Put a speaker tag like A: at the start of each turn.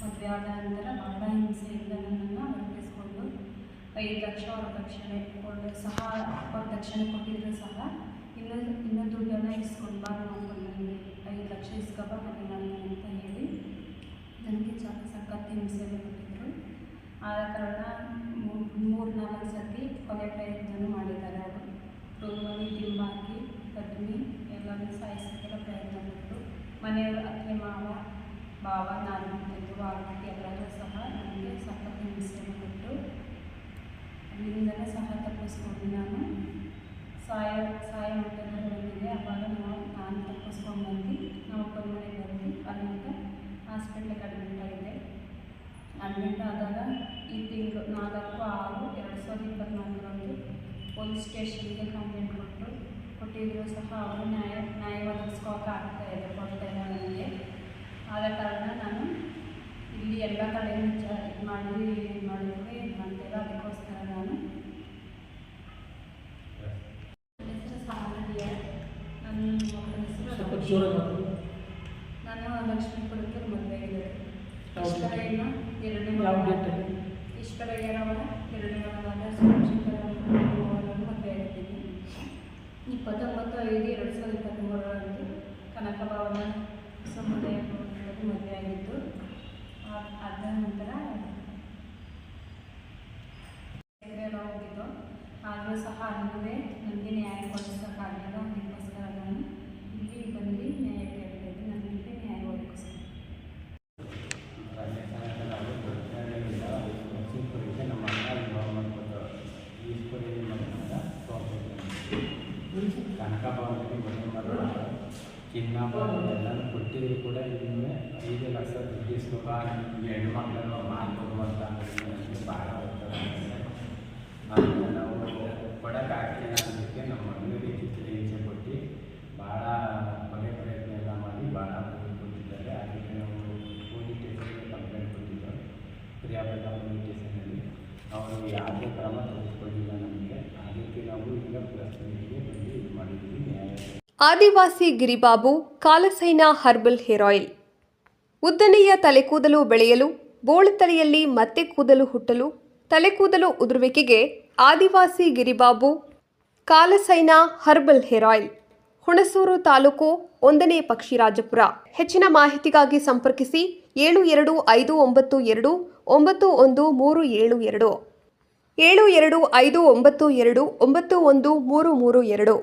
A: ಮದುವೆ ಆದ ನಂತರ ಬಹಳ ಹಿಂಸೆಯಿಂದ ನನ್ನನ್ನು ಒಪ್ಪಿಸಿಕೊಂಡು ಐದು ಲಕ್ಷ ವರದಕ್ಷಿಣೆ ಕೊಟ್ಟು ಸಹ ವರದಕ್ಷಿಣೆ ಕೊಟ್ಟಿದ್ರು ಸಹ ಇನ್ನೊಂದು ಇನ್ನೊಂದು ದುಡ್ಡನ್ನು ಇಸ್ಕೊಂಡು ಬಾ ನೋಡ್ಕೊಂಡು ನನಗೆ ಐದು ಲಕ್ಷ ಇಸ್ಕೊಬಾ ನನಗೆ ನಾನು ಅಂತ ಹೇಳಿ ನನಗೆ ಚ ಸಖತ್ ಹಿಂಸೆ ಕೊಟ್ಟಿದ್ದರು ಆದ ಕಾರಣ ಮೂರು ನಾಲ್ಕು ಸರ್ತಿ ಕೊಲೆ ಪ್ರಯತ್ನ ಮಾಡಿದ್ದಾರೆ. ಅಲ್ಲಿಂದಲೇ ಸಹ ತಪ್ಪಿಸ್ಕೊಂಡು ನಾನು. ಸಾಯ ಸಾಯ ಮಟ್ಟದಲ್ಲಿ ಬಂದಿದೆ ಅವಾಗ ನಾವು, ನಾನು ತಪ್ಪಿಸ್ಕೊಂಡು ಬಂದು ನಾವು ಮನೆಗೆ ಬಂದು ಅಲ್ಲಿಂದ ಹಾಸ್ಪಿಟ್ಲಿಗೆ ಅಡ್ಮಿಟ್ ಆಗಿದೆ. ಅಡ್ಮಿಟ್ ಆದಾಗ ಈ ತಿಂಗಳು ನಾಲ್ಕು, ಆರು, ಎರಡು ಸಾವಿರದ ಇಪ್ಪತ್ತ್ನಾಲ್ಕರಂದು ಪೊಲೀಸ್ ಸ್ಟೇಷನ್ಗೆ ಕಂಪ್ಲೇಂಟ್ ಕೊಟ್ಟರು ಕೊಟ್ಟಿದ್ದರೂ ಸಹ ಅವರು ನ್ಯಾಯ ನ್ಯಾಯ ಒದಗಿಸ್ಕೋಕೆ ಆಗ್ತಾ ಇದೆ ಕೊಡ್ತಾ ಇಲ್ಲ ನನಗೆ. ಆದ ಕಾರಣ ಎಲ್ಲ ಕಡೆ ವಿಚಾರ ಇದು ಮಾಡಿದ್ವಿ ಇದು ಮಾಡಿದ್ವಿ ಇದು ಮಾಡ್ತಿಲ್ಲ ಅದಕ್ಕೋಸ್ಕರ ನಾನು. ಹೆಸರು ಸಾಮಾನ್ಯ ನನ್ನ
B: ಸ್ವಲ್ಪ
A: ಹೆಸರು. ನಾನು ಲಕ್ಷ್ಮೀ ಮದುವೆ
B: date?
A: ಈಶ್ವರಯ್ಯನ ಎರಡನೇ ಈಶ್ವರಯ್ಯನವರ ಎರಡನೇ ಮಗನಾದ ಸೋಮಶೇಖರ ಮದುವೆ ಆಗಿದ್ದೀನಿ. ಇಪ್ಪತ್ತೊಂಬತ್ತು ಐದು ಎರಡು ಸಾವಿರದ ಇಪ್ಪತ್ತ್ಮೂರರಂದು ಕನಕ ಭವನ ಸಮುದಾಯ ಭವನದಲ್ಲಿ ಮದುವೆ ಆಗಿದ್ದು ಆ- ಅದ ನಂತರ ಎಲ್ಲ ಹೋಗಿದ್ದು ಆದರೂ ಸಹ ಅನ್ನೋದೇ ನನಗೆ ನ್ಯಾಯ ಕೊಡಿಸೋಕ್ಕಾಗಲಿಲ್ಲ ಅದಕ್ಕೋಸ್ಕರ ನಾನು ಇಲ್ಲಿ ಬಂದು ನ್ಯಾಯ ಕೇಳಬೇಕು. ನನಗೆ ನ್ಯಾಯ ಒದಗಿಸ್ತೀನಿ
C: ಸೋಮಶೇಖರ ಕನಕಭವನದಲ್ಲಿ ಮದುವೆ ಮಾಡಿದ್ರು ಎಲ್ಲನೂ ಕೊಟ್ಟಿದ್ರು ಕೂಡ ಇನ್ನೂ ಐದು ಲಕ್ಷ ದುಡ್ಡು ಇಸ್ಕೊಬ ಹೆಣ್ಣು ಮಕ್ಕಳನ್ನು ಮಾಡ್ಬೋದು ಅಂತ ನನಗೆ ಭಾಳ ಒತ್ತಡ ಆಗಿದೆ. ಆಮೇಲೆ ನಾವು ಕೊಡೋಕ್ಕಾಗ್ತಿಲ್ಲ ಅನ್ನೋದಕ್ಕೆ ನಮ್ಮ ಮನೆಯವರಿಗೆ ಕಿಚ್ಚಡಿ ಹಿಂಸೆ ಕೊಟ್ಟು ಭಾಳ ಕೊಲೆ ಪ್ರಯತ್ನ ಎಲ್ಲ ಮಾಡಿ ಭಾಳ ಕೊಟ್ಟಿದ್ದಾರೆ ಅದಕ್ಕೆ ನಾವು ಪೊಲೀಸ್ ಸ್ಟೇಷನ್ಗೆ ಕಂಪ್ಲೇಂಟ್ ಕೊಟ್ಟಿದ್ದು ಪ್ರಿಯಾಪೇಟ ಪೊಲೀಸ್ ಸ್ಟೇಷನಲ್ಲಿ ಅವರು ಯಾವುದೇ ಕ್ರಮ ತೆಗೆದುಕೊಂಡಿಲ್ಲ ನಮಗೆ ಅದಕ್ಕೆ ನಾವು ಈಗ ಪ್ಲಸ್ ಮೀಟಿಗೆ ಬಂದು ಇದು ಮಾಡಿದ್ದೀವಿ ನ್ಯಾಯ
D: ಆದಿವಾಸಿ ಗಿರಿಬಾಬು ಕಾಲಸೈನ ಹರ್ಬಲ್ ಹೇರ್ ಆಯಿಲ್ ಉದ್ದನೆಯ ತಲೆಕೂದಲು ಬೆಳೆಯಲು, ಬೋಳು ತಲೆಯಲ್ಲಿ ಮತ್ತೆ ಕೂದಲು ಹುಟ್ಟಲು, ತಲೆಕೂದಲು ಉದುರುವಿಕೆಗೆ ಆದಿವಾಸಿ Giribabu, ಕಾಲಸೈನ herbal hair oil, Hunsur taluk ಒಂದನೇ ಪಕ್ಷಿರಾಜಪುರ. ಹೆಚ್ಚಿನ ಮಾಹಿತಿಗಾಗಿ ಸಂಪರ್ಕಿಸಿ ಏಳು ಎರಡು ಐದು ಒಂಬತ್ತು ಎರಡು, ಒಂಬತ್ತು ಒಂದು ಮೂರು ಏಳು ಎರಡು ಏಳು ಎರಡು ಐದು ಒಂಬತ್ತು ಎರಡು ಒಂಬತ್ತು ಒಂದು ಮೂರು ಮೂರು ಎರಡು.